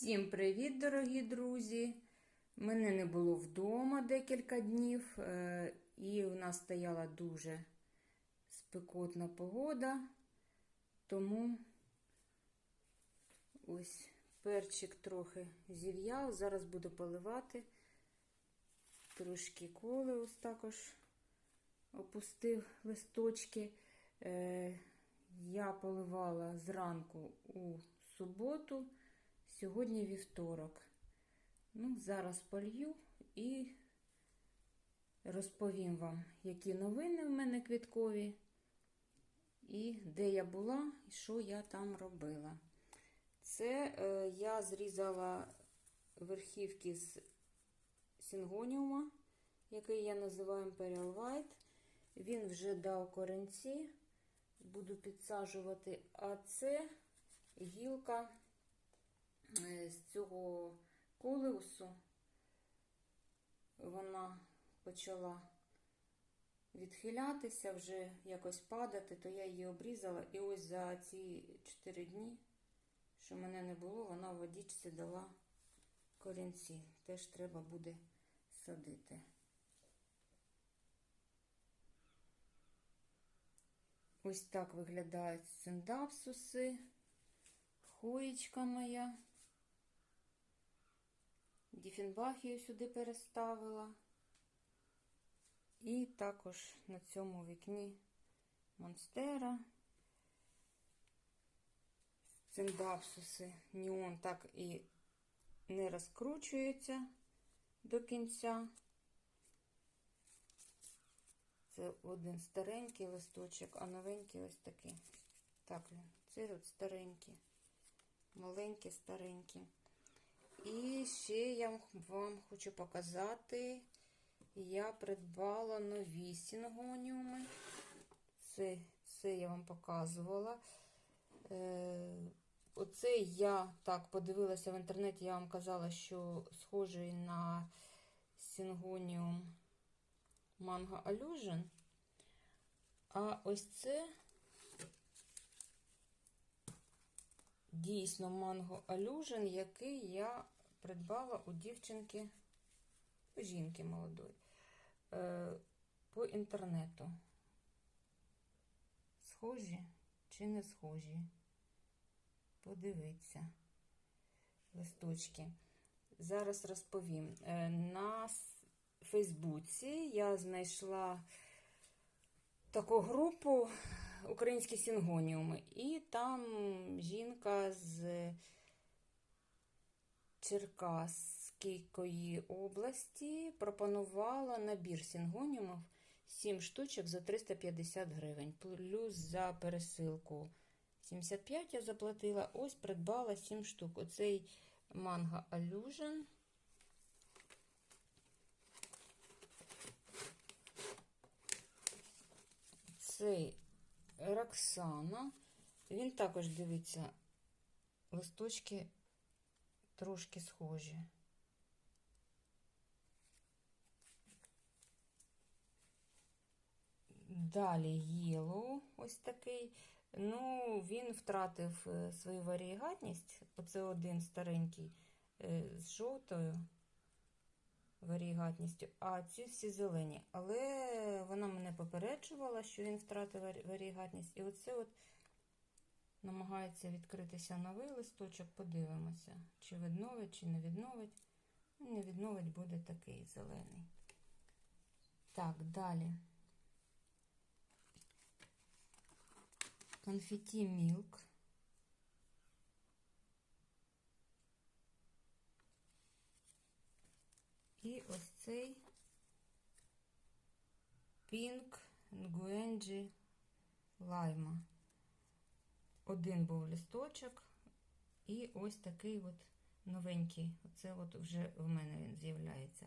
Всім привіт, дорогі друзі! Мене не було вдома декілька днів, е, і у нас стояла дуже спекотна погода, тому ось перчик трохи зів'яв. Зараз буду поливати. Трошки коли ось також опустив листочки. Е, Я поливала зранку у суботу. Сьогодні вівторок. Ну, зараз полью і розповім вам, які новини в мене квіткові, і де я була, і що я там робила. Це е, я зрізала верхівки з сінгоніума, який я називаю Imperial White. Він вже дав коренці, буду підсаджувати, а це гілка з цього колеусу вона почала відхилятися, вже якось падати, то я її обрізала. І ось за ці 4 дні, що мене не було, вона в водичці дала корінці. Теж треба буде садити. Ось так виглядають синдапсуси, хоєчка моя. Діфінбахію сюди переставила. І також на цьому вікні монстера. Циндапсуси Ніон так і не розкручується до кінця. Це один старенький листочок, а новенький ось такий. Так, це от старенький, маленький, старенький. І ще я вам хочу показати, я придбала нові сінгоніуми. Це це я вам показувала. Е, Оце я так подивилася в інтернеті, я вам казала, що схожий на сінгоніум Mango Illusion. А ось це дійсно Mango Illusion, який я придбала у дівчинки, у жінки молодої, е, по інтернету. Схожі чи не схожі? Подивіться листочки. Зараз розповім. Е, на Фейсбуці я знайшла таку групу українські сінгоніуми. І там жінка з Черкаської області пропонувала набір сінгоніумів 7 штучок за 350 гривень. Плюс за пересилку 75 я заплатила. Ось придбала 7 штук. Оцей Mango Illusion. Цей Роксана. Він також дивиться, листочки трошки схожі. Далі Єлоу, ось такий. Ну, він втратив е, свою варієгатність. Оце один старенький е, з жовтою варієгатністю, а ці всі зелені. Але вона мене попереджувала, що він втратив варієгатність. І оце от намагається відкритися новий листочок, подивимося, чи відновить, чи не відновить. Не відновить буде такий зелений. Так, далі. Конфеті Мілк. І ось цей Pink Nguenji Лайма. Один був листочок, і ось такий от новенький. Оце от вже в мене він з'являється.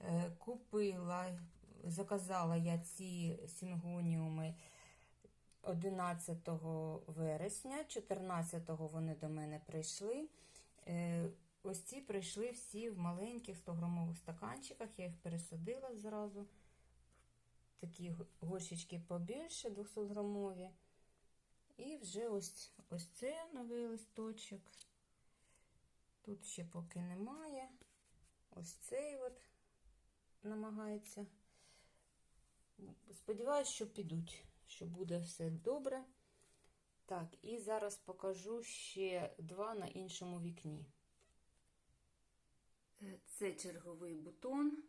Е, купила, заказала я ці сінгоніуми 11 вересня, 14-го вони до мене прийшли. Е, Ось ці прийшли всі в маленьких 100-грамових стаканчиках. Я їх пересадила зразу. Такі горщички побільше, 200-грамові. І вже ось ось це новий листочок. Тут ще поки немає. Ось цей от намагається. Сподіваюсь, що підуть, що буде все добре. Так, і зараз покажу ще два на іншому вікні. Е, Це черговий бутон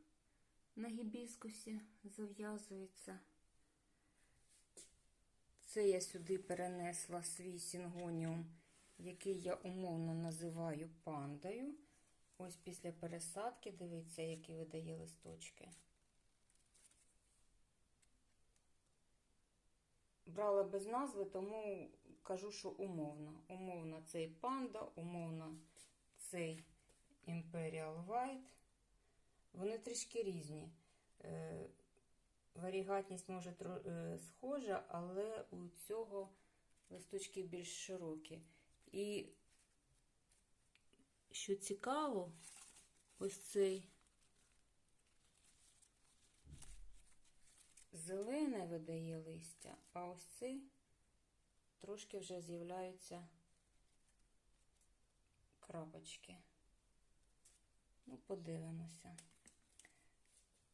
на гібіскусі зав'язується. Це я сюди перенесла свій сінгоніум, який я умовно називаю пандою. Ось після пересадки, дивіться, які видає листочки. Брала без назви, тому кажу, що умовно. Умовно цей панда, умовно цей Imperial White. Вони трішки різні. Варігатність може е, схожа, але у цього листочки більш широкі. І що цікаво, ось цей зелене видає листя, а ось цей трошки вже з'являються крапочки. Ну, подивимося.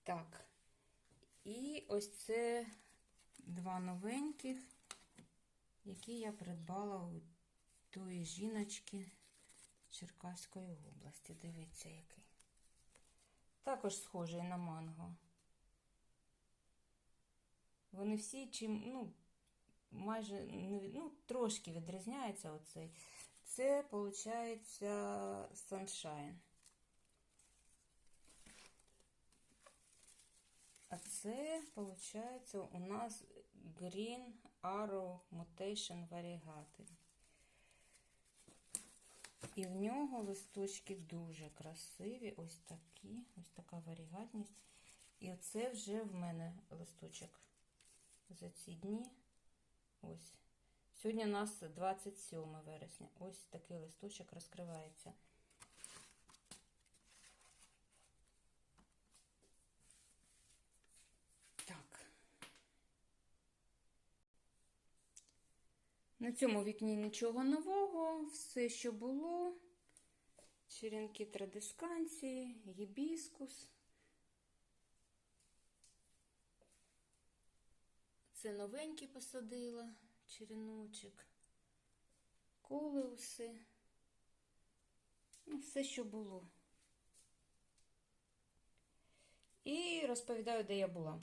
Так. І ось це два новеньких, які я придбала у тої жіночки з Черкаської області. Дивіться, який. Також схожий на манго. Вони всі чим, ну, майже ну, трошки відрізняється оцей. Це, виходить, Sunshine. А це, виходить, у нас Green Arrow Mutation Variegate. І в нього листочки дуже красиві, ось такі, ось така варігатність. І це вже в мене листочок за ці дні. Ось. Сьогодні у нас 27 вересня. Ось такий листочок розкривається. Так. На цьому вікні нічого нового, все, що було. Черенки традисканції, гібіскус. Це новенький посадила череночок, колеуси. Ну, все, що було. І розповідаю, де я була.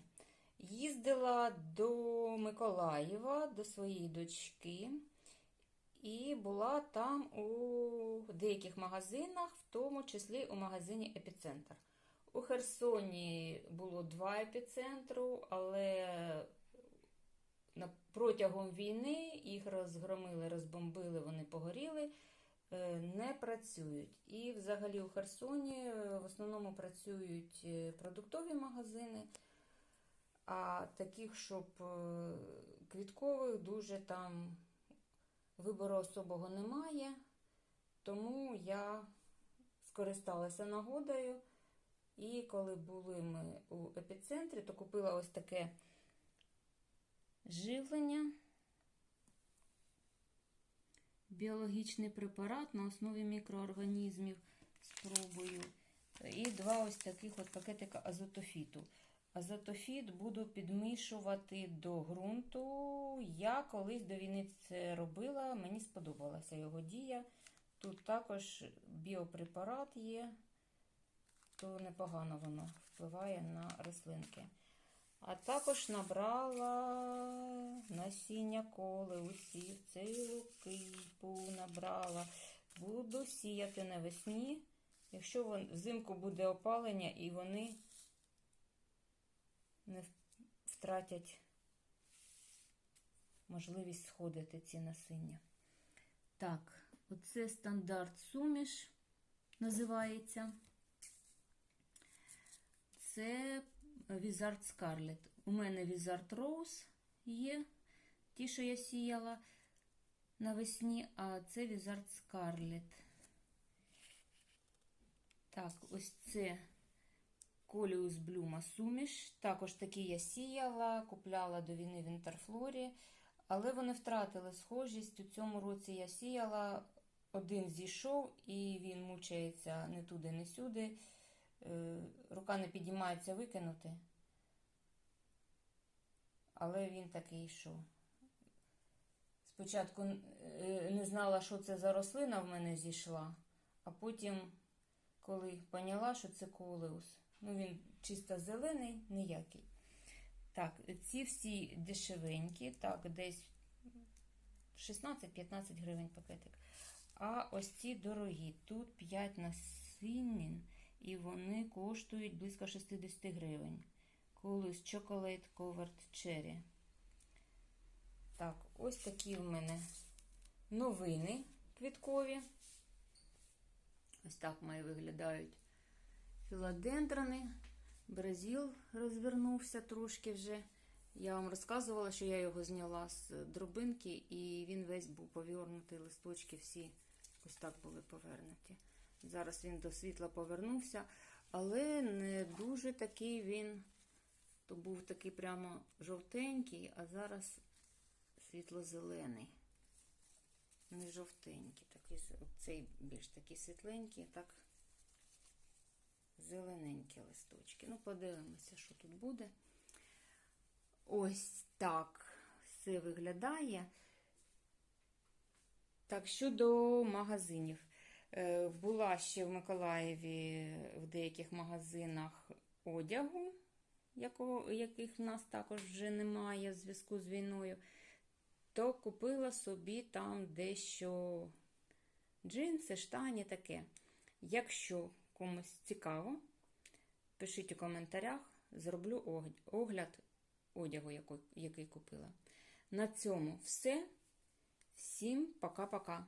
Їздила до Миколаєва, до своєї дочки, і була там у деяких магазинах, в тому числі у магазині Епіцентр. У Херсоні було два епіцентру, але протягом війни їх розгромили, розбомбили, вони погоріли, е, не працюють. І взагалі у Херсоні е, в основному працюють е, продуктові магазини. А таких, щоб е, квіткових, дуже там вибору особого немає. Тому я скористалася нагодою. І коли були ми у епіцентрі, то купила ось таке живлення. Біологічний препарат на основі мікроорганізмів спробую. І два ось таких от пакетика азотофіту. Азотофіт буду підмішувати до ґрунту. Я колись до війни це робила, мені сподобалася його дія. Тут також біопрепарат є, то непогано воно впливає на рослинки. А також набрала насіння коли, цілу кипу набрала. Буду сіяти навесні, якщо взимку буде опалення і вони не втратять можливість сходити ці насіння. Так, оце стандарт суміш називається. Це Wizard Scarlet. У мене Wizard Rose є, ті, що я сіяла навесні, а це Wizard Scarlet. Так, ось це Коліус Блюма суміш. Також такі я сіяла, купляла до війни в Інтерфлорі, але вони втратили схожість. У цьому році я сіяла один зійшов і він мучається не туди, не сюди. Е, Рука не підіймається викинути. Але він такий йшов. Спочатку е, не знала, що це за рослина в мене зійшла, а потім, коли поняла, що це колеус. Ну, він чисто зелений, ніякий. Так, ці всі дешевенькі, так, десь 16-15 гривень пакетик. А ось ці дорогі. Тут 5 насінин, і вони коштують близько 60 гривень. Колись Chocolate Covered Cherry. Так, ось такі в мене новини квіткові. Ось так мої виглядають філодендрони. Бразил розвернувся трошки вже. Я вам розказувала, що я його зняла з дробинки, і він весь був повернутий, листочки всі ось так були повернуті. Зараз він до світла повернувся, але не дуже такий він, то був такий прямо жовтенький, а зараз світло-зелений. Не жовтенький, такий, цей більш такий світленький, так зелененькі листочки. Ну, подивимося, що тут буде. Ось так все виглядає. Так, щодо магазинів. Е, Була ще в Миколаєві в деяких магазинах одягу, яких в нас також вже немає в зв'язку з війною, то купила собі там дещо джинси, штані таке. Якщо комусь цікаво, пишіть у коментарях, зроблю огляд одягу, який купила. На цьому все. Всім пока-пока.